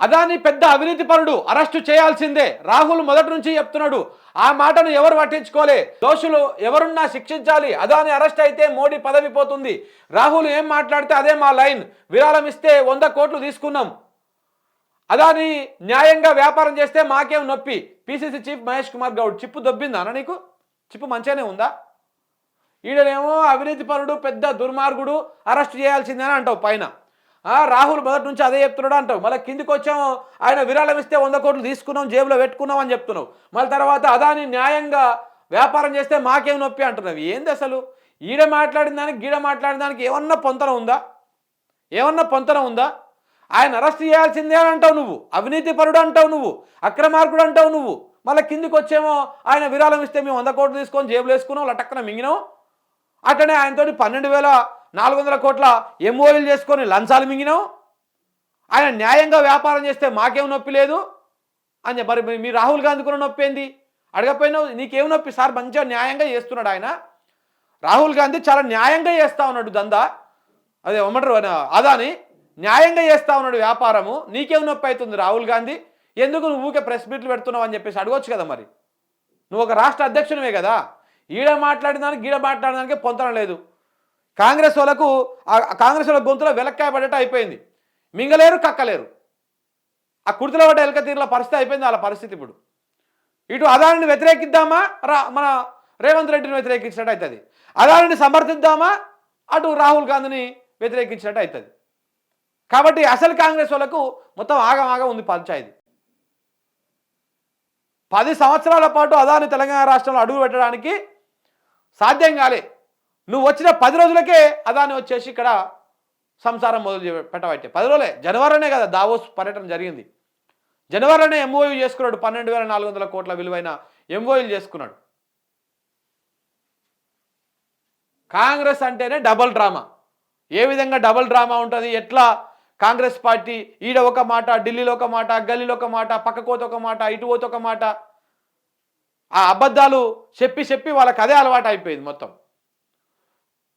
అదాని పెద్ద అవినీతి పరుడు అరెస్టు చేయాల్సిందే. రాహుల్ మొదటి నుంచి చెప్తున్నాడు. ఆ మాటను ఎవరు పట్టించుకోలే? దోషులు ఎవరున్నా శిక్షించాలి. అదాని అరెస్ట్ అయితే మోడీ పదవి పోతుంది. రాహుల్ ఏం మాట్లాడితే అదే మా లైన్. విరాళం ఇస్తే వంద కోట్లు తీసుకున్నాం. అదాని న్యాయంగా వ్యాపారం చేస్తే మాకేం నొప్పి? పిసిసి చీఫ్ మహేష్ కుమార్ గౌడ్ చిప్పు దొబ్బిందా అన్న నీకు? చిప్పు మంచిగానే ఉందా? ఈడనేమో అవినీతి పరుడు పెద్ద దుర్మార్గుడు అరెస్ట్ చేయాల్సిందే అంటావు పైన? రాహుల్ మొదటి నుంచి అదే చెప్తున్నాడు అంటావు. మళ్ళీ కిందికి వచ్చాము ఆయన విరాళం ఇస్తే వంద కోట్లు తీసుకున్నాం జేబులో పెట్టుకున్నాం అని చెప్తున్నావు. మళ్ళీ తర్వాత అదాని న్యాయంగా వ్యాపారం చేస్తే మాకేం నొప్పి అంటున్నావు. ఏంది అసలు? ఈడ మాట్లాడిన దానికి గీడ మాట్లాడిన దానికి ఏమన్నా పొంతన ఉందా? ఏమన్నా పొంతన ఉందా? ఆయన అరెస్ట్ చేయాల్సిందే అని అంటావు నువ్వు. అవినీతి పరుడు అంటావు నువ్వు. అక్రమార్కుడు అంటావు నువ్వు. మళ్ళీ కిందికి వచ్చేమో ఆయన విరాళం ఇస్తే మేము వంద కోట్లు తీసుకొని జేబులు వేసుకున్నాం లటక్కన మింగినాం. అట్లనే ఆయనతోటి పన్నెండు వేల నాలుగు వందల కోట్ల ఎంఓఎల్ చేసుకొని లంచాలు మింగినాం ఆయన న్యాయంగా వ్యాపారం చేస్తే మాకేం నొప్పి లేదు? అని చెప్పి మరి మీ రాహుల్ గాంధీ కూడా నొప్పి ఏంది? అడగపోయినావు నీకేం నొప్పి? సార్ మంచిగా న్యాయంగా చేస్తున్నాడు ఆయన. రాహుల్ గాంధీ చాలా న్యాయంగా చేస్తా ఉన్నాడు దందా. అదే ఏమంటారు? అదాని. న్యాయంగా చేస్తా ఉన్నాడు వ్యాపారము. నీకేం నొప్పి అవుతుంది రాహుల్ గాంధీ? ఎందుకు నువ్వు ఊకే ప్రెస్ మీట్లు పెడుతున్నావు అని చెప్పేసి అడగొచ్చు కదా మరి. నువ్వు ఒక రాష్ట్ర అధ్యక్షునివే కదా. ఈడ మాట్లాడిన దానికి గీడ మాట్లాడడానికి పొందడం లేదు. కాంగ్రెస్ వాళ్ళకు కాంగ్రెస్ వాళ్ళ గొంతులో వెలక్కాయ పడేట అయిపోయింది. మింగలేరు కక్కలేరు. ఆ కుర్తుల పడ్డ ఎలక తీరుల పరిస్థితి అయిపోయింది వాళ్ళ పరిస్థితి ఇప్పుడు. ఇటు అదానిని వ్యతిరేకిద్దామా? రా మన రేవంత్ రెడ్డిని వ్యతిరేకించినట్టు అవుతుంది. అదానిని సమర్థిద్దామా? అటు రాహుల్ గాంధీని వ్యతిరేకించినట్టు అవుతుంది. కాబట్టి అసలు కాంగ్రెస్ వాళ్ళకు మొత్తం ఆగమాగా ఉంది పంచాయతీ. పది సంవత్సరాల పాటు అదాని తెలంగాణ రాష్ట్రంలో అడుగు పెట్టడానికి సాధ్యం కాలే. నువ్వు వచ్చిన పది రోజులకే అదాని వచ్చేసి ఇక్కడ సంసారం మొదలు చే- పెట్టబట్టే. పది రోజులే. జనవరినే కదా దావోస్ పర్యటన జరిగింది. జనవరినే ఎంఓయూ చేసుకున్నాడు. పన్నెండు వేల నాలుగు వందల కోట్ల విలువైన ఎంఓయూలు చేసుకున్నాడు. కాంగ్రెస్ అంటేనే డబల్ డ్రామా. ఏ విధంగా డబల్ డ్రామా ఉంటుంది? ఎట్లా కాంగ్రెస్ పార్టీ ఈడ ఒక మాట ఢిల్లీలో ఒక మాట గల్లీలో ఒక మాట పక్కకోత ఒక మాట ఇటు పోతే ఒక మాట. ఆ అబద్ధాలు చెప్పి చెప్పి వాళ్ళకి అదే అలవాటు అయిపోయింది మొత్తం.